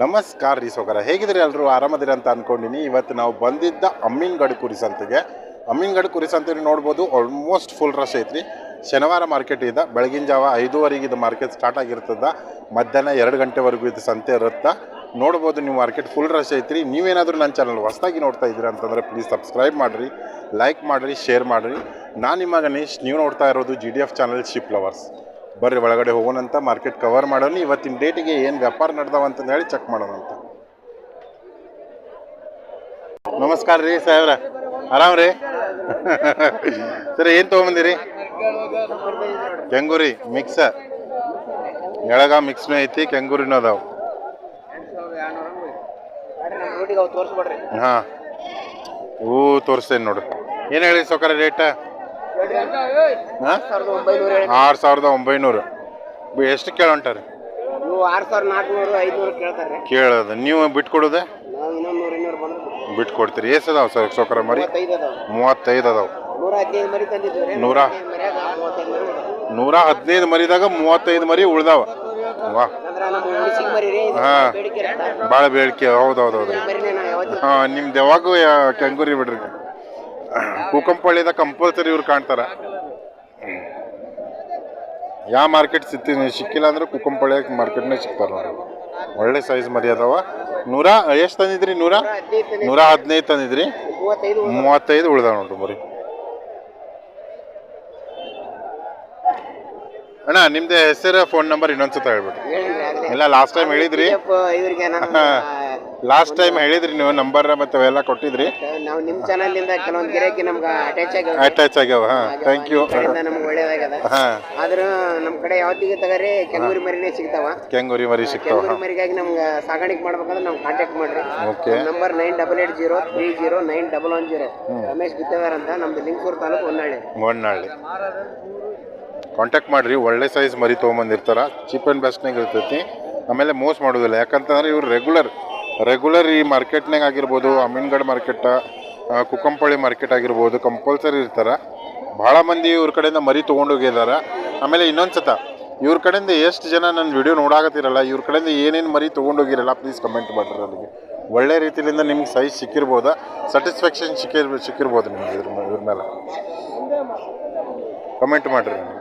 ನಮಸ್ಕಾರ ರೀ ಸೋಕರ ಹೇಗಿದ್ರಿ ಎಲ್ಲರೂ ಆರಾಮದಿರಿ ಅಂತ ಅಂದ್ಕೊಂಡಿನಿ ಇವತ್ತು ನಾವು ಬಂದಿದ್ದ ಅಮ್ಮಿನಗಡ್ ಕುರಿ ಸಂತೆಗೆ. ಕುರಿಸಂತೆ ಕುರಿ ಸಂತೆ ನೋಡ್ಬೋದು ಆಲ್ಮೋಸ್ಟ್ ಫುಲ್ ರಶ್ ಐತ್ರಿ. ಶನಿವಾರ ಮಾರ್ಕೆಟ್ ಇದೆ. ಬೆಳಗಿನ ಜಾವ ಐದೂವರೆಗೆ ಇದು ಮಾರ್ಕೆಟ್ ಸ್ಟಾರ್ಟ್ ಆಗಿರ್ತದ. ಮಧ್ಯಾಹ್ನ ಎರಡು ಗಂಟೆವರೆಗೂ ಇದು ಸಂತೆ ಇರುತ್ತೆ. ನೋಡ್ಬೋದು ನೀವು ಮಾರ್ಕೆಟ್ ಫುಲ್ ರಶ್ ಐತ್ರಿ. ನೀವೇನಾದರೂ ನನ್ನ ಚಾನಲ್ ಹೊಸದಾಗಿ ನೋಡ್ತಾ ಇದ್ದೀರಾ ಅಂತಂದರೆ ಪ್ಲೀಸ್ ಸಬ್ಸ್ಕ್ರೈಬ್ ಮಾಡಿರಿ ಲೈಕ್ ಮಾಡಿರಿ ಶೇರ್ ಮಾಡಿರಿ. ನಾನು ನಿಮ್ಮ ಗಣೇಶ್. ನೀವು ನೋಡ್ತಾ ಇರೋದು G D F channel ship lovers ಬರ್ರಿ ಒಳಗಡೆ ಹೋಗೋಣಂತ ಮಾರ್ಕೆಟ್ ಕವರ್ ಮಾಡೋಣ. ಇವತ್ತಿನ ಡೇಟಿಗೆ ಏನು ವ್ಯಾಪಾರ ನಡೆದಾವ ಅಂತ ಹೇಳಿ ಚೆಕ್ ಮಾಡೋಣ ಅಂತ. ನಮಸ್ಕಾರ ರೀ ಸಾಹೇಬ್ರ. ಆರಾಮ್ ರೀ? ಸರಿ, ಏನು ತೊಗೊಂಬಂದಿರಿ? ಕೆಂಗೂರಿ ಮಿಕ್ಸ ಎಳಗ ಮಿಕ್ಸ್ನೂ ಐತಿ, ಕೆಂಗೂರಿನೂ ಅದಾವ. ಹಾಂ. ಹೂ ತೋರಿಸ್ತೇನೆ ನೋಡು. ಏನು ಹೇಳಿ ಸೊಕರ ರೇಟ ಆರು ಸಾವಿರದ ಒಂಬೈನೂರು. ಎಷ್ಟು ಕೇಳೊಂಟಾರೆ ಕೇಳೋದು. ನೀವು ಬಿಟ್ಕೊಡೋದೆ? ಬಿಟ್ಕೊಡ್ತೀರಿ. ಎಷ್ಟು ಸರ್ ಸೊಕರ ಮರಿ? ಮೂವತ್ತೈದು ಅದಾವ. ನೂರ ನೂರ? ಹದಿನೈದು ಮರಿದಾಗ ಮೂವತ್ತೈದು ಮರಿ ಉಳ್ದಾವ. ವಾ. ಹಾಂ. ಭಾಳ ಬೇಡಿಕೆ. ಹೌದು ಹೌದು ಹೌದು ಮರಿನೇ ನಾವು ಯಾವತ್ತೂ ಹಾಂ, ನಿಮ್ದು ಯಾವಾಗೂ ಕೆಂಗೂರಿ ಬಿಡ್ರಿ. ಕೂಕಂಪಳ್ಳಿದ ಕಂಪಲ್ಸರಿ ಇವ್ರು ಕಾಣ್ತಾರೆ. ಯಾವ ಮಾರ್ಕೆಟ್ ಸಿಗ್ತಿ ಸಿಕ್ಕಿಲ್ಲ ಅಂದ್ರೆ ಕುಕ್ಕಂಪಳ್ಳಿ ಮಾರ್ಕೆಟ್ನೇ ಸಿಗ್ತಾರೆ ನೋಡಿ. ಒಳ್ಳೆ ಸೈಜ್ ಮರಿ ಅದಾವ ನೂರ ಎಷ್ಟು ತಂದಿದ್ರಿ ನೂರ. ನೂರ ಹದಿನೈದು ತಂದಿದ್ರಿ. ಮೂವತ್ತೈದು ಉಳ್ದಾವ ನೋಡ್ರಿ ಮರಿ ಅಣ್ಣ ನಿಮ್ದು ಹೆಸರು ಫೋನ್ ನಂಬರ್ ಇನ್ನೊಂದ್ಸತ ಹೇಳ್ಬಿಟ್ಟು ಇಲ್ಲ ಲಾಸ್ಟ್ ಟೈಮ್ ಹೇಳಿದ್ರಿ. ಲಾಸ್ಟ್ ಟೈಮ್ ಹೇಳಿದ್ರಿ ನೀವು ನಂಬರ್ ಮತ್ತೆ ಅವೆಲ್ಲ ಕೊಟ್ಟಿದ್ರಿ. ನಾವು ನಿಮ್ಮ ಚಾನಲ್ ಇಂದ ಕೆಲವೊಂದು ಗಿರಾಕಿ ನಮ್ಗೆ ಅಟ್ಯಾಚ್ ಆಗಿ ಅಟ್ಯಾಚ್ ಆಗ್ಯಾವ ಹಾಂ ಥ್ಯಾಂಕ್ ಯು ನಮ್ಗೆ ಒಳ್ಳೇದಾಗದ ಹಾಂ. ಆದ್ರೆ ನಮ್ಮ ಕಡೆ ಯಾವತ್ತಿಗೆ ತಗರಿ ಕೆಂಗೂರಿ ಮರಿನೇ ಸಿಗ್ತಾವ. ಕೆಂಗೂರಿ ಮರಿ ಸಿಗ್ತಾವ ಕೆಂಗೂರಿ ಮರಿಗಾಗಿ ನಮ್ಗೆ ಸಾಗಾಣಿಕೆ ಮಾಡ್ಬೇಕಂದ್ರೆ ನಾವು ಕಾಂಟ್ಯಾಕ್ಟ್ ಮಾಡ್ರಿ. Okay number nine double eight zero three zero nine double one zero Ramesh Guttedar ಅಂತ ನಮ್ದು ಲಿಂಗೂರು ತಾಲೂಕು ಹೊನ್ನಾಳಿ. ಹೊನ್ನಾಳಿ. ಕಾಂಟ್ಯಾಕ್ಟ್ ಮಾಡಿರಿ ಒಳ್ಳೆ ಸೈಜ್ ಮರಿ ತೊಗೊಂಬಂದಿರ್ತಾರ ಚೀಪ್ ಆ್ಯಂಡ್ ಬೆಸ್ಟ್ನಾಗ ಇರ್ತೈತಿ. ಆಮೇಲೆ ಮೋಸ ಮಾಡೋದಿಲ್ಲ ಯಾಕಂತಂದ್ರೆ ಇವ್ರು ರೆಗ್ಯುಲರ್ ರೆಗ್ಯುಲರ್ ಈ ಮಾರ್ಕೆಟ್ನಾಗ ಆಗಿರ್ಬೋದು ಅಮೀನ್ಗಢ ಮಾರ್ಕೆಟ್ ಕುಕ್ಕಂಪಳ್ಳಿ ಮಾರ್ಕೆಟ್ ಆಗಿರ್ಬೋದು ಕಂಪಲ್ಸರಿ ಇರ್ತಾರೆ. ಭಾಳ ಮಂದಿ ಇವ್ರ ಕಡೆಯಿಂದ ಮರಿ ತೊಗೊಂಡೋಗಿದ್ದಾರೆ ಆಮೇಲೆ ಇನ್ನೊಂದು ಸತ, ಇವ್ರ ಕಡೆಯಿಂದ ಎಷ್ಟು ಜನ ನನ್ನ ವಿಡಿಯೋ ನೋಡಾಕತ್ತಿರಲ್ಲ, ಇವ್ರ ಕಡೆಯಿಂದ ಏನೇನು ಮರಿ ತೊಗೊಂಡೋಗಿರಲ್ಲ ಪ್ಲೀಸ್ ಕಮೆಂಟ್ ಮಾಡಿರಿ ನನಗೆ ಒಳ್ಳೆ ರೀತಿಯಿಂದ ನಿಮ್ಗೆ ಸೈಜ್ ಸಿಕ್ಕಿರ್ಬೋದಾ ಸ್ಯಾಟಿಸ್ಫ್ಯಾಕ್ಷನ್ ಸಿಕ್ಕಿರ್ ಸಿಕ್ಕಿರ್ಬೋದು ನಿಮ್ಗೆ ಇದ್ರ ಇವ್ರ ಮೇಲೆ. ಕಮೆಂಟ್ ಮಾಡಿರಿ. ನನಗೆ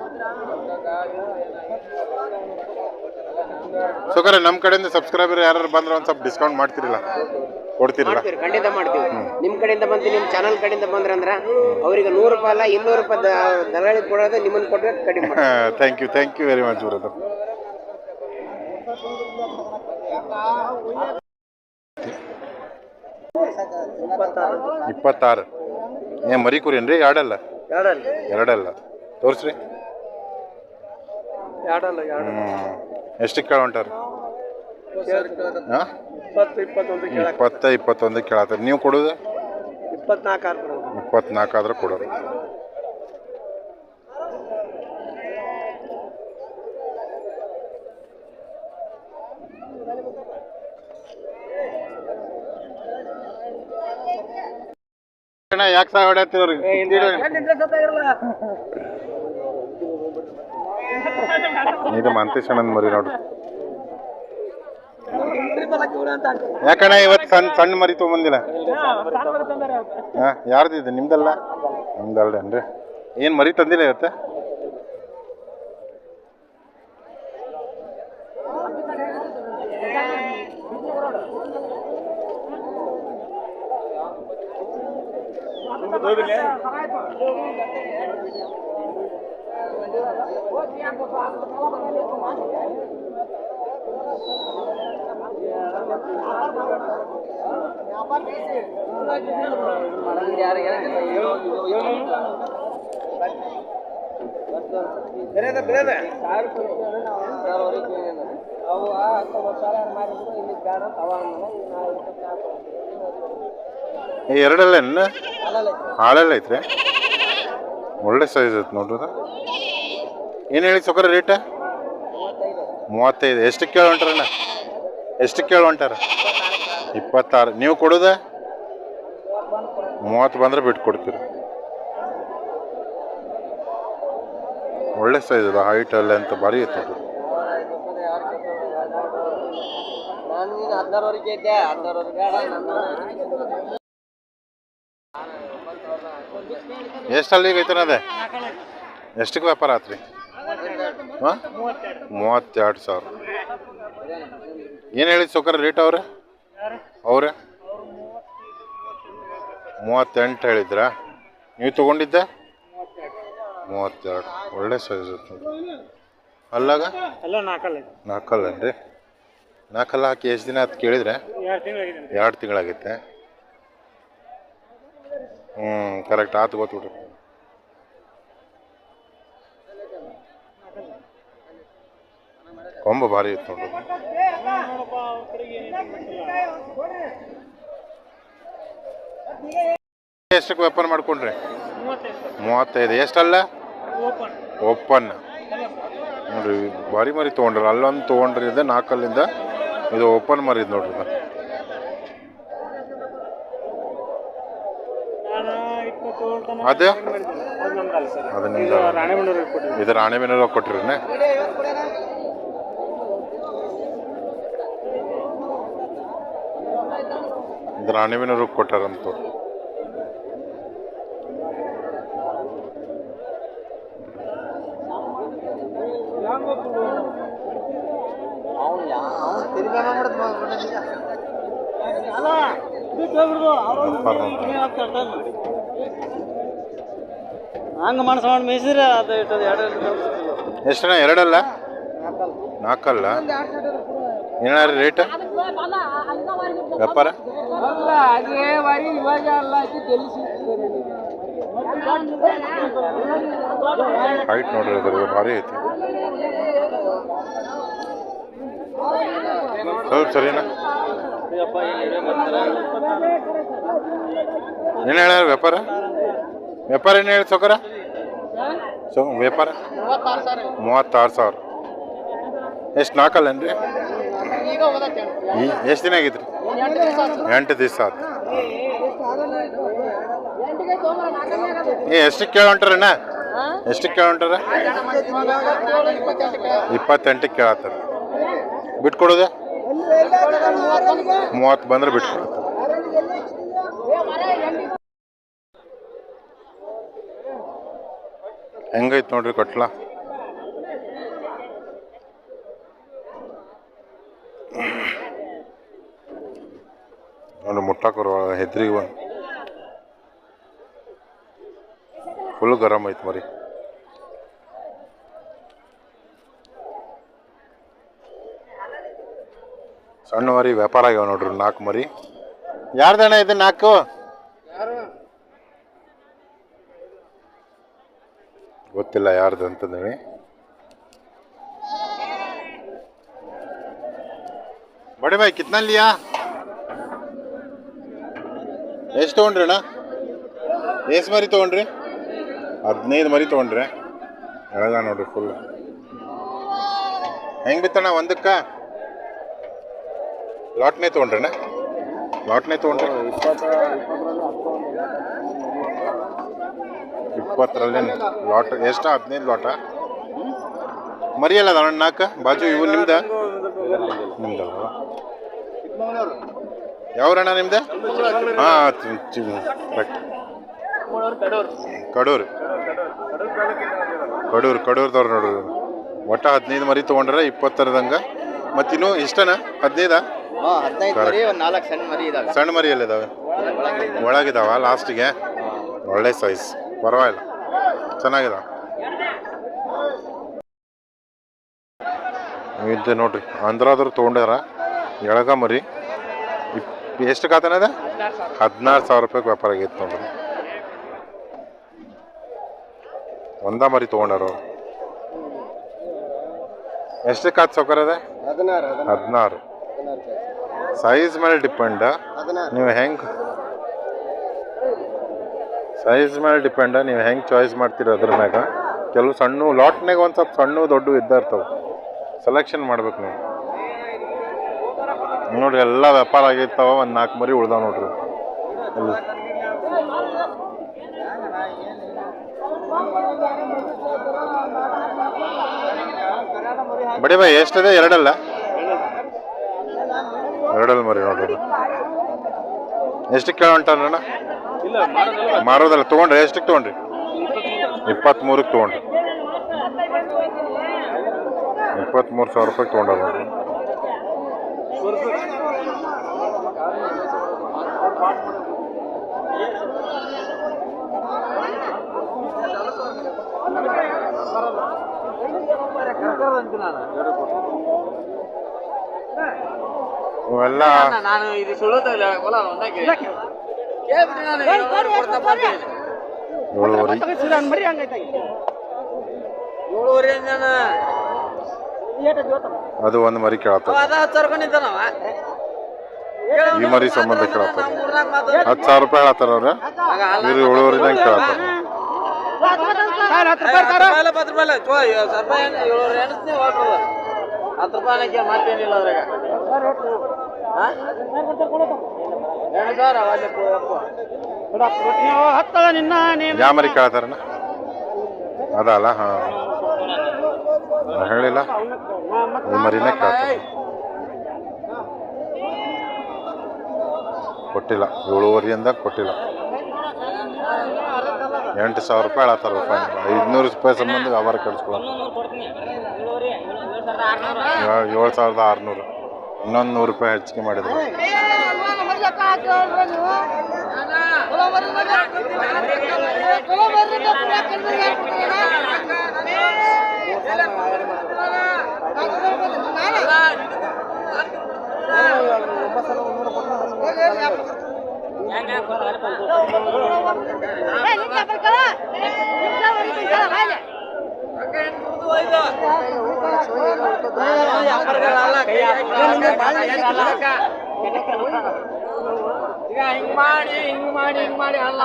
ಸುಖರ ನಮ್ಮ ಕಡೆಯಿಂದ ಸಬ್ಸ್ಕ್ರೈಬರ್ ಯಾರು ಬಂದ್ರೆ ಒಂದು ಸ್ವಲ್ಪ ಡಿಸ್ಕೌಂಟ್ ಮಾಡ್ತಿರಲ್ಲ? ಕೊಡ್ತಿರಲ್ಲ? ಮಾಡ್ತೀವಿ ಖಂಡಿತ ಮಾಡ್ತೀವಿ. ನಿಮ್ಮ ಕಡೆಯಿಂದ ಬಂದು ನಿಮ್ಮ ಚಾನಲ್ ಕಡೆಯಿಂದ ಬಂದ್ರಂದ್ರ ಅವ್ರಿಗೆ ನೂರು ರೂಪಾಯಿ ಅಲ್ಲ ಇನ್ನೂರು ರೂಪಾಯಿ ದ- ದಲ್ಲಾಳಿ ಕೊಡೋದು ನಿಮ್ಮನ್ನ ಕೊಟ್ಟರೆ ಕಡಿಮೆ ಮಾಡ್ತೀವಿ. Thank you thank you very much brother ಇಪ್ಪತ್ತಾರು. ಏ ಮರಿ ಎರಡಲ್ಲ? ಎರಡಲ್ಲ. ಎರಡಲ್ಲ. ತೋರಿಸ್ರಿ. ಎರಡಲ್ಲ ಹ್ಞೂ ಎಷ್ಟಕ್ಕೆ ಕೇಳೊಂಟಾರ? ಹಾಂ? ಇಪ್ಪತ್ತು ಇಪ್ಪತ್ತೊಂದು ಇಪ್ಪತ್ತ ಇಪ್ಪತ್ತೊಂದು ಕೇಳತ್ತಾರೆ. ನೀವು ಕೊಡೋದು? ಇಪ್ಪತ್ನಾಲ್ಕು ಆರು ಇಪ್ಪತ್ನಾಲ್ಕು ಆದ್ರೆ ಕೊಡೋರು ಯಾಕೆ ಸಾಗ ಹೊಡ್ಯಾತಿವ್ರಿ ಇದು ಮಂತೇಶಣ್ಣನ ಮರಿ ನೋಡ್ರಿ ಯಾಕಣ್ಣ ಇವತ್ತು ಸಣ್ಣ ಸಣ್ಣ ಮರಿ ತೊಗೊಂಬಂದಿಲ್ಲ? ಹಾಂ, ಯಾರ್ದು ಇದು? ನಿಮ್ದಲ್ಲ? ನಿಮ್ದಲ್ರೇನ್ರಿ ಏನು ಮರಿ ತಂದಿಲ್ಲ ಇವತ್ತು? ಈ ಎರಡಲ್ಲೇನು? ಹಾಳೆಲ್ಲ ಐತ್ರಿ? ಒಳ್ಳೆ ಸೈಜ್ ಐತೆ ನೋಡ್ರಿ ಏನು ಹೇಳಿ ಸೊಕರ ರೇಟ ಮೂವತ್ತೈದು. ಎಷ್ಟಕ್ಕೆ ಕೇಳಿ ಹೊಂಟಾರಣ್ಣ ಎಷ್ಟಕ್ಕೆ ಕೇಳಿ ಹೊಂಟಾರ ಇಪ್ಪತ್ತಾರು. ನೀವು ಕೊಡೋದ? ಮೂವತ್ತು ಬಂದ್ರೆ ಬಿಟ್ಟು ಕೊಡ್ತೀರಿ. ಒಳ್ಳೆ ಸೈಜ್ ಅದು ಹೈಟ್ ಅಲ್ಲ ಅಂತ ಭಾರಿ ಇತ್ತು ಅದು. ಹದಿನಾರವರೆಗೆ ಇದ್ದೆ ಹದಿನಾರವರೆಗೆ ಎಷ್ಟು ಅಲ್ಲಿಗೆ ಐತನ ಅದೇ? ಎಷ್ಟಕ್ಕೆ ವ್ಯಾಪಾರ ಆತ್ರಿ? ಹಾಂ? ಮೂವತ್ತೆರಡು ಸಾವಿರ. ಏನು ಹೇಳಿ ಸೌಕರ್ಯ ರೇಟ್ ಅವ್ರೆ? ಅವ್ರೆ? ಮೂವತ್ತೆಂಟು ಹೇಳಿದ್ರಾ? ನೀವು ತೊಗೊಂಡಿದ್ದೆ? ಮೂವತ್ತೆರಡು. ಒಳ್ಳೆ ಸೈಜ್ ಅಲ್ಲಾಗ? ನಾಲ್ಕಲ್ಲೇನ್ರಿ ನಾಲ್ಕಲ್ಲ ಹಾಕಿ ಎಷ್ಟು ದಿನ ಅದು ಕೇಳಿದ್ರೆ? ಎರಡು ತಿಂಗಳಾಗೈತೆ ಹ್ಞೂ ಕರೆಕ್ಟ್ ಆತು ಗೊತ್ತು ಕೊಂಬ ಭಾರಿ ಇತ್ತು ಎಷ್ಟಕ್ಕೆ ಓಪನ್ ಮಾಡ್ಕೊಂಡ್ರಿ? ಮೂವತ್ತೈದು. ಎಷ್ಟಲ್ಲ? ಓಪನ್. ನೋಡ್ರಿ ಭಾರಿ ಮರಿ ತೊಗೊಂಡ್ರಿ. ಅಲ್ಲೊಂದು ತೊಗೊಂಡ್ರಿ ಇದೆ ನಾಲ್ಕಲ್ಲಿಂದ ಇದು ಓಪನ್ ಮರಿ ಇದು ನೋಡ್ರಿ ಅದೇ? ನಾನು ಇಪ್ಪತ್ತು ತನಕ ಅದು ಅದು ನಮ್ದಲ್ಲ ಸರ್ ಅದು ಇದು ನಿಮ್ದು ರಾಣೆಬೆನ್ನೂರು ಕೊಟ್ಟಿರನೆ ಇದು ರಾಣೆಬೆನ್ನೂರು ಕೊಟ್ಟಾರಂತ ಹಂಗ ಮನಸ್ಸು ಮಾಡಿ ಮೇಯ್ಸಿದ್ರೆ ಅದು ಇಟ್ಟದ ಎರಡು ಎಷ್ಟಣ್ಣ ಎರಡಲ್ಲ? ನಾಲ್ಕಲ್ಲ ಏನಾರ ರೇಟ್ ವ್ಯಾಪಾರ? ಹೈಟ್ ನೋಡ್ರಿ ಅದ್ರ ಭಾರಿ ಐತಿ. ಸ್ವಲ್ಪ ಸರಿನಾ? ಏನು ಹೇಳ ವ್ಯಾಪಾರ? ವ್ಯಾಪಾರ ಏನು ಹೇಳಿ ಸೌಕರ? ಸೊ ವ್ಯಾಪಾರ? ಮೂವತ್ತಾರು ಸಾವಿರ. ಎಷ್ಟು ನಾಲ್ಕಲ್ಲೇನ್ರಿ ಎಷ್ಟು ದಿನ ಆಗಿದ್ರಿ ಎಂಟು ದಿವಸ ಆತು ಏ ಎಷ್ಟಕ್ಕೆ ಕೇಳಂಟ್ರ ಎಷ್ಟಕ್ಕೆ ಕೇಳೊಂಟಾರ? ಇಪ್ಪತ್ತೆಂಟಕ್ಕೆ ಕೇಳತ್ತಾರ. ಬಿಟ್ಕೊಡೋದೆ? ಮೂವತ್ತು ಬಂದ್ರೆ ಬಿಟ್ಕೊಡತ್ತ. ಹೆಂಗೈತೆ ನೋಡ್ರಿ ಕಟ್ಲ ನೋಡಿ ಮುಟ್ಟಾಕರು ಹೆದ್ರಿಗೆ ಬಂದು ಫುಲ್ ಗರಂ ಐತೆ ಮರಿ. ಸಣ್ಣ ಮರಿ ವ್ಯಾಪಾರ ಆಗ್ಯಾವ ನೋಡ್ರಿ ನಾಲ್ಕು ಮರಿ. ಯಾರ್ದಣ್ಣ ಇದು ನಾಲ್ಕು? ಗೊತ್ತಿಲ್ಲ ಯಾರ್ದು ಅಂತಂದೇಳಿ. ಬಡೆ ಬಾಯ್ ಕಿತ್ನಾ ಲಿಯಾ ಎಷ್ಟು ತೊಗೊಂಡ್ರಿ ಅಣ್ಣ? ಎಷ್ಟು ಮರಿ ತೊಗೊಂಡ್ರಿ? ಹದಿನೈದು ಮರಿ ತೊಗೊಂಡ್ರಿ. ಎಳದ ನೋಡ್ರಿ ಫುಲ್ ಹೆಂಗೆ ಬಿತ್ತಣ್ಣ ಒಂದಕ್ಕೆ? ಲಾಟ್ನೇ ತೊಗೊಂಡ್ರಣ್ಣ ಲಾಟ್ನೇ ತೊಗೊಂಡ್ರಿ. ಇಪ್ಪತ್ತರಲ್ಲಿ ಲಾಟ್, ಎಷ್ಟು? ಹದಿನೈದು ಲಾಟ? ಮರಿಯಲ್ಲ ಅಣ್ಣ ನಾಲ್ಕು? ಬಾಜು ಇವು ನಿಮ್ದ? ನಿಮ್ದಲ್ವ ಯಾವ್ರಣ್ಣ ನಿಮ್ದೆ? ಹಾಂ ಕಡೂರ್ ಕಡೂರು. ಕಡೂರು ಕಡೂರ್ದವ್ರು ನೋಡ್ರಿ ಒಟ್ಟ ಹದಿನೈದು ಮರಿ ತೊಗೊಂಡ್ರೆ ಇಪ್ಪತ್ತರದಂಗ. ಮತ್ತಿನ್ನು ಇಷ್ಟನಾ ಹದಿನೈದ? ಸಣ್ಣ ಮರಿ ಇದಾವೆ. ಒಳಗಿದಾವ ಲಾಸ್ಟಿಗೆ. ಒಳ್ಳೆ ಸೈಜ್ ಪರವಾಗಿಲ್ಲ. ಚೆನ್ನಾಗಿದಾವ ಇದು ನೋಡ್ರಿ ಅಂದ್ರಾದ್ರೂ ತೊಗೊಂಡಾರ ಎಳಗ ಮರಿ. ಇಪ್ ಖಾತೆನ ಇದೆ? ಹದಿನಾರು ಸಾವಿರ ರೂಪಾಯಿಗೆ ವ್ಯಾಪಾರ ಆಗೈತೆ ನೋಡ್ರಿ. ಒಂದ ಮರಿ ತೊಗೊಂಡಾರ. ಎಷ್ಟಕ್ಕೆ ಸೌಕರ್ಯ ಸೌಕರ್ ಅದ ಹದಿನಾರು. ಹದಿನಾರು. ಸೈಜ್ ಮೇಲೆ ಡಿಪೆಂಡ್. ನೀವು ಹೆಂಗೆ ಸೈಜ್ ಮೇಲೆ ಡಿಪೆಂಡ್ ನೀವು ಹೆಂಗೆ ಚಾಯ್ಸ್ ಮಾಡ್ತೀರಿ ಅದ್ರ ಮ್ಯಾಗ? ಕೆಲವು ಸಣ್ಣ ಲಾಟ್ನಾಗ ಒಂದು ಸ್ವಲ್ಪ ಸಣ್ಣ ದೊಡ್ಡ ಇದ್ದ ಇರ್ತವೆ. ಸೆಲೆಕ್ಷನ್ ಮಾಡ್ಬೇಕು ನೀವು. ನೋಡ್ರಿ ಎಲ್ಲ ವ್ಯಾಪಾರ ಆಗಿತ್ತವ ಒಂದು ನಾಲ್ಕು ಮರಿ ಉಳ್ದಾವ ನೋಡ್ರಿ. ಬಡಿ ಬಾಯಿ, ಎಷ್ಟಿದೆ? ಎರಡಲ್ಲ? ಎರಡಲ್ಲ ಮರಿ ನೋಡ್ರಿ. ಎಷ್ಟಕ್ಕೆ ಮಾಡೋದಲ್ಲ ಮಾರೋದಲ್ಲ, ತೊಗೊಂಡ್ರಿ, ಎಷ್ಟಕ್ಕೆ ತೊಗೊಂಡ್ರಿ? ಇಪ್ಪತ್ತ್ಮೂರಕ್ಕೆ ತೊಗೊಂಡ್ರಿ. ಇಪ್ಪತ್ತ್ಮೂರು ಸಾವಿರ ರೂಪಾಯಿ ತೊಗೊಂಡ್ರ ಇವೆಲ್ಲ ನಾನು ಇದು ಸುಳ್ಳೋದಿಲ್ಲ ಹೊಲ ಒಂದಾಗಿ ಕೇಳ್ಬಿಟ್ಟು ನಾನು ಏಳುವರೆ. ಏಳುವರೆ ಏಳುವರೆ ಅದು ಒಂದು ಮರಿ ಕೇಳತ್ತ ಅದ ಹಚ್ಚರ್ಕೊಂಡಿದ್ದಾನವ ಈ ಮರಿ ಸಂಬಂಧ ಕೇಳತ್ತ ಹತ್ತು ಸಾವಿರ ರೂಪಾಯಿ ಹೇಳತ್ತಾರ ಅವ್ರ. ಇವ್ರು ಏಳುವರೆದಂಗೆ ಕೇಳತ್ತಾರ ಹತ್ತು ರೂಪಾಯಿ ಮಾಡ್ತೀನಿ ಏಳುವರೆ ಎಣಿಸ್ತೀನಿ ಹೋಗ್ತದ ಹತ್ತು ರೂಪಾಯಿ ಮತ್ತೇನಿಲ್ಲ ಅದ್ರಾಗ. ಎರಡು ಸಾವಿರ ಅಲ್ಲಿ ಹತ್ತದ ನಿನ್ನ ನೀನು. ಯಾವ ಮರಿ ಕೇಳತ್ತಾರಣ್ಣ ಅದಲ್ಲ ಹಾಂ. ಹೇಳಿಲ್ಲ. ಮರಿನೇ ಕೇಳ್ತಾರೆ. ಕೊಟ್ಟಿಲ್ಲ. ಏಳುವರೆಯಿಂದ ಕೊಟ್ಟಿಲ್ಲ. ಎಂಟು ಸಾವಿರ ರೂಪಾಯಿ ಹೇಳತ್ತಾರ ಫೈನಲ್ ಐದುನೂರು ರೂಪಾಯಿ ಸಂಬಂಧ ವ್ಯವಹಾರ ಕೆಡಿಸ್ಕೊಳ್ಳೋ ಏಳು ಸಾವಿರದ ಆರುನೂರು. ಇನ್ನೊಂದು ನೂರು ರೂಪಾಯಿ ಹೆಚ್ಚಿಗೆ ಮಾಡಿದ್ರು. ಈಗ ಹಿಂಗ್ ಮಾಡಿ ಹಿಂಗ್ ಮಾಡಿ ಹಿಂಗ್ ಮಾಡಿ ಅಲ್ಲ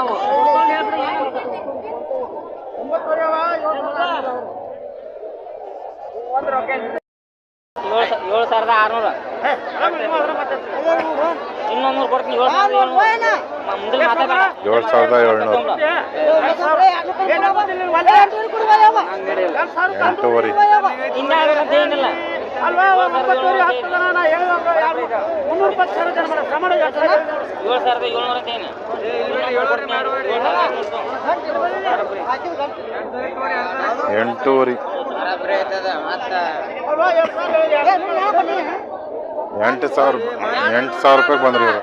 ಏಳು ಸಾವಿರದ ಆರ್ನೂರ ಇನ್ನೊಂದು ಕೊಡ್ತೀನಿ ಏಳು ಸಾವಿರದ ಏಳ್ನೂರು ಮುಂದೆ ಮಾತಾಡ ಏಳು ಸಾವಿರದ ಏಳ್ನೂರು ಎಂಟೂವರೆ ಏಳು ಸಾವಿರದ ಏಳ್ನೂರ ಅಂತ ಏನು ಎಂಟೂವರೆ. ಎಂಟು ಸಾವಿರ ಎಂಟು ಸಾವಿರ ರೂಪಾಯಿ ಬಂದ್ರಿ ಇವರು.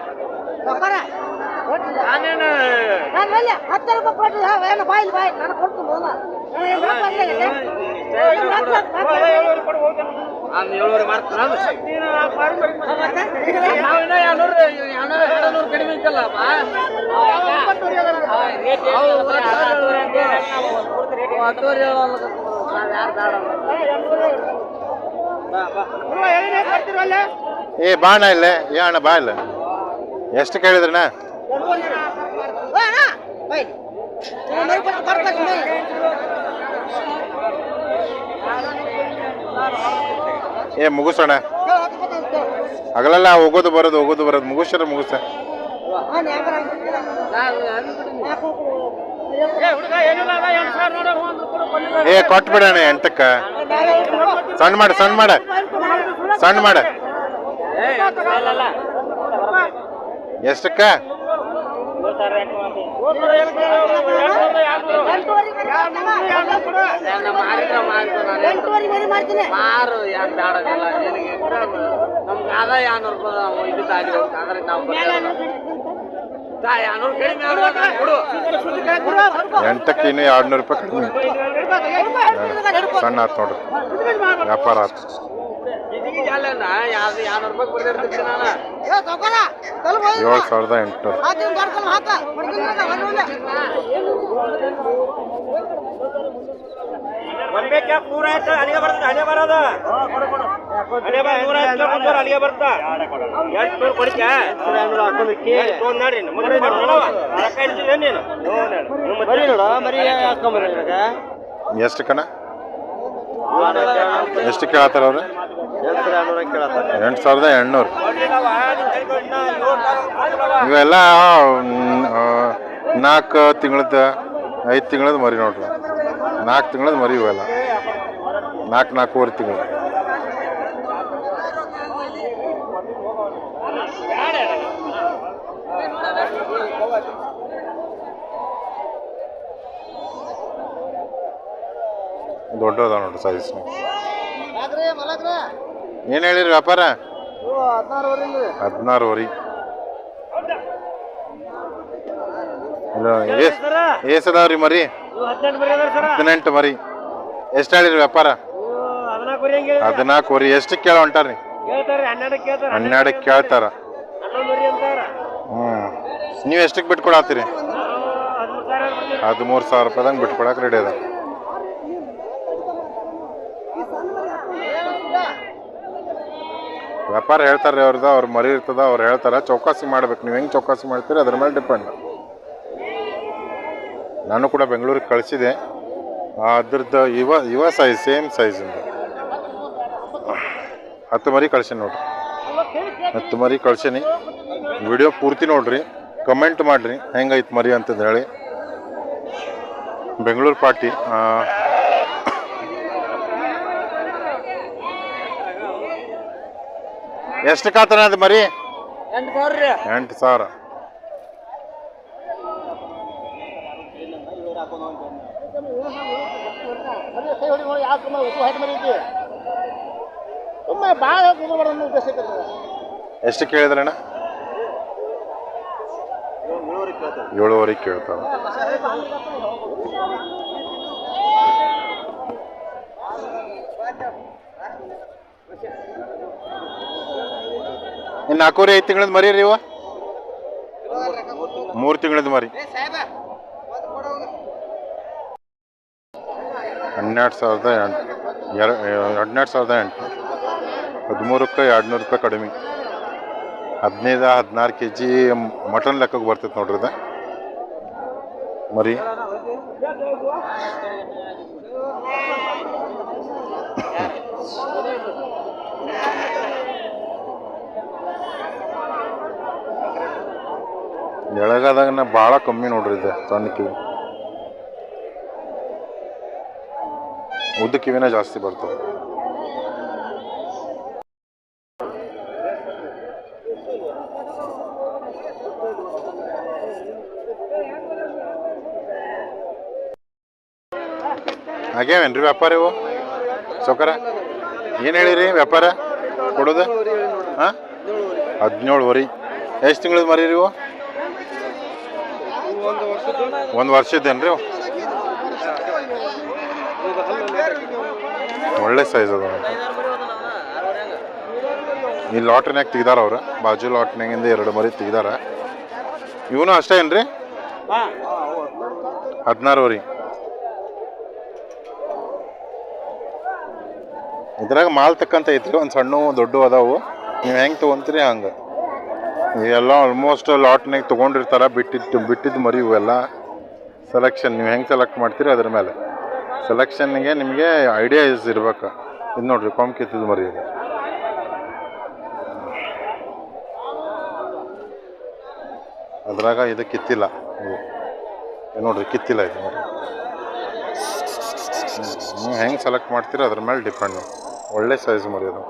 ಹತ್ತು ರೂಪಾಯಿ ಕೊಟ್ಟು ಏನು ಬಾಯಿಲ್ ಬಾಯಿ ನಾನು ಕೊಡ್ತೀನಿ ನಾನು ಏಳುವರೆ ಮಾಡ್ತೀನಿ ಎರಡ್ನೂರು ಕಡಿಮೆ ಹತ್ತುವರೆ ಏ ಬಾಣ ಇಲ್ಲ ಏ ಅಣ್ಣ ಬಾ ಇಲ್ಲ ಎಷ್ಟು ಕೇಳಿದ್ರಣ್ಣ ಏ, ಮುಗಿಸೋಣ. ಹಗಲೆಲ್ಲ, ಹೋಗೋದು, ಬರೋದು ಹೋಗೋದು, ಬರೋದು. ಮುಗಿಸ್ರ ಮುಗಿಸ ಏ ಕೊಟ್ಬಿಡಣ ಎಂಟಕ್ಕ. ಸಣ್ಣ ಮಾಡ ಸಣ್ಣ ಮಾಡ. ಸಣ್ಣ ಮಾಡ. ಎಷ್ಟಕ್ಕ? ಮರಿ ಯಾಕೆ ಬೇಡದಿಲ್ಲ ನಿನಗೆ ನಮ್ಗೆ ಅದ ಎರಡ್ನೂರು ರೂಪಾಯಿ ನಾವು ಇದು ತಾಗಿ ಅಂದ್ರೆ ನಾವು ಎರಡ್ನೂರು ಕಡಿಮೆ ಎಂಟಕ್ಕೆ ಇನ್ನು ಎರಡು ನೂರು ರೂಪಾಯಿ ಕಡಿಮೆ ಸಣ್ಣ ಆತು ನೋಡ್ರಿ ವ್ಯಾಪಾರ ಆತು. ಏಳು ಸಾವಿರದ ಎಂಟುನೂರು ಅಲ್ಲಿಗೆ ಬರ್ತಾ. ಎಷ್ಟು ಕಣ ಕೊಡಿಕ ನೋಡ್ರಿ ಎಷ್ಟು ಕೇಳತ್ತಾರ ಅವ್ರು? ಎಂಟು ಸಾವಿರದ ಎಂಟುನೂರು ಇವೆಲ್ಲ ನಾಲ್ಕು ತಿಂಗಳದ, ಐದು ತಿಂಗಳದ ಮರಿ ನೋಡ್ರಿ. ನಾಲ್ಕು ತಿಂಗಳದ ಮರಿ ಇವೆಲ್ಲ. ನಾಲ್ಕು, ನಾಲ್ಕೂವರೆ ತಿಂಗಳು. ದೊಡ್ಡದ ನೋಡ್ರಿ ಸೈಜ್ ಏನು ಹೇಳಿರಿ ವ್ಯಾಪಾರ? ಹದಿನಾರುವರೆ ಏಸ್ ಅದಾವ್ರಿ ಮರಿ? ಹದಿನೆಂಟು ಮರಿ ಎಷ್ಟು ಹೇಳಿರಿ ವ್ಯಾಪಾರ? ಹದಿನಾಲ್ಕು ವರಿ ವರಿ ಎಷ್ಟು ಕೇಳ ಹೊಂಟಾರ್ರಿ ಹನ್ನೆರಡಕ್ಕೆ ಕೇಳ್ತಾರೆ. ವರಿ ಹ್ಞೂ ನೀವು ಎಷ್ಟಕ್ಕೆ ಬಿಟ್ಕೊಡತ್ತೀರಿ ನಾವು ಹದಿಮೂರು ಸಾವಿರ ರೂಪಾಯ್ದಂಗೆ ಹದಿಮೂರು ಸಾವಿರ ರೂಪಾಯಿದಂಗೆ ಬಿಟ್ಕೊಡಕ್ಕೆ ರೆಡಿ ಅದ ವ್ಯಾಪಾರ ಹೇಳ್ತಾರೆ ಅವ್ರದ್ದು, ಅವ್ರ ಮರಿ ಇರ್ತದ, ಅವ್ರು ಹೇಳ್ತಾರೆ, ಚೌಕಾಸಿ ಮಾಡ್ಬೇಕು. ನೀವು ಹೆಂಗೆ ಚೌಕಾಸಿ ಮಾಡ್ತೀರಿ? ಅದ್ರ ಮೇಲೆ ಡಿಪೆಂಡ್ ನಾನು ಕೂಡ ಬೆಂಗಳೂರಿಗೆ ಕಳಿಸಿದೆ. ಅದ್ರದ್ದು ಇವ ಇವ ಸೈಜ್ ಸೇಮ್ ಸೈಜಿಂದು ಹತ್ತು ಮರಿ ಕಳ್ಸೀನಿ ನೋಡ್ರಿ. ಹತ್ತು ಮರಿ ಕಳ್ಸೀನಿ. ವಿಡಿಯೋ ಪೂರ್ತಿ ನೋಡ್ರಿ. ಕಮೆಂಟ್ ಮಾಡಿರಿ. ಹೆಂಗೈತೆ ಮರಿ ಅಂತಂದು ಹೇಳಿ. ಬೆಂಗಳೂರು ಪಾರ್ಟಿ ಎಷ್ಟು ಕಾತನ ಅದು ಮರಿ? ಎಂಟು ಸಾವಿರ ಎಷ್ಟು ಕೇಳಿದ್ರಣ್ಣ ಏಳುವರೆ ಕೇಳ್ತಾವ. ಇನ್ನು ನಾಲ್ಕೂವರೆ ಐದು ತಿಂಗಳದ ಮರಿ ರೀ ಇವ? ಮೂರು ತಿಂಗಳದ ಮರಿ. ಹನ್ನೆರಡು ಸಾವಿರದ ಎಂಟು ಎರಡು ಹನ್ನೆರಡು ಸಾವಿರದ ಎಂಟು. ಹದಿಮೂರಕ್ಕೆ ಎರಡು ನೂರು ರೂಪಾಯಿ ಕಡಿಮೆ. ಹದಿನೈದು ಹದಿನಾರು ಕೆ ಜಿ ಮಟನ್ ಲೆಕ್ಕಕ್ಕೆ ಬರ್ತೈತೆ ನೋಡ್ರಿ ಇದು. ಮರಿ. ಎಳಗಾದಾಗ ಭಾಳ ಕಮ್ಮಿ ನೋಡ್ರಿ ಇದು, ಸಣ್ಣ ಕಿವಿ. ಉದ್ದ ಕಿವಿನ ಜಾಸ್ತಿ ಬರ್ತದೆ. ಹಾಗೇವೇನ್ರಿ ವ್ಯಾಪಾರ ಇವು? ಸೌಕರ? ಏನು ಹೇಳಿರಿ ವ್ಯಾಪಾರ? ಕೊಡೋದು? ಹಾಂ? ಹದಿನೇಳು ವರಿ. ಎಷ್ಟು ತಿಂಗಳದ ಮರೀರಿ ಇವು? ಒಂದು ವರ್ಷದ್ದೇನ್ರಿ ಇವು? ಒಳ್ಳೆ ಸೈಜ್ ಅದ ಈ ಲಾಟ್ರಿನ್ಯಾಗ ತೆಗ್ದಾರ ಅವ್ರು. ಬಾಜು ಲಾಟ್ರಿನಾಗಿಂದ ಎರಡು ಮರಿ ತೆಗ್ದಾರ. ಇವನು ಅಷ್ಟೇ ಏನ್ರಿ? ಹದಿನಾರು ವರಿ ಇದ್ರಾಗ ಮಾಲ್ ತಕ್ಕಂತ ಐತ್ರಿ, ಒಂದು ಸಣ್ಣ ದೊಡ್ಡ ಅದಾವು. ನೀವು ಹೆಂಗೆ ತೊಗೊಂತೀರಿ ಹಂಗೆ. ಇವೆಲ್ಲ ಆಲ್ಮೋಸ್ಟ್ ಲಾಟ್ನಾಗ ತೊಗೊಂಡಿರ್ತಾರೆ, ಬಿಟ್ಟಿದ್ದು ಬಿಟ್ಟಿದ್ದು ಮರಿ ಇವೆಲ್ಲ ಸೆಲೆಕ್ಷನ್ ನೀವು ಹೆಂಗೆ ಸೆಲೆಕ್ಟ್ ಮಾಡ್ತೀರಿ ಅದ್ರ ಮೇಲೆ. ಸೆಲೆಕ್ಷನ್ಗೆ ನಿಮಗೆ ಐಡಿಯಾ ಇಸ್ ಇರ್ಬೇಕು. ಇದು ನೋಡ್ರಿ ಕೊಂಬ್ ಕಿತ್ತಿದ್ದು ಮರಿ ಇದೆ ಅದ್ರಾಗ ಇದು ಕಿತ್ತಿಲ್ಲ. ನೋಡ್ರಿ, ಕಿತ್ತಿಲ್ಲ ಇದು ನೋಡ್ರಿ. ನೀವು ಹೆಂಗೆ ಸೆಲೆಕ್ಟ್ ಮಾಡ್ತೀರಿ ಅದ್ರ ಮೇಲೆ ಡಿಪೆಂಡ್ ಒಳ್ಳೆ ಸೈಜ್ ಮರಿ ಅದು.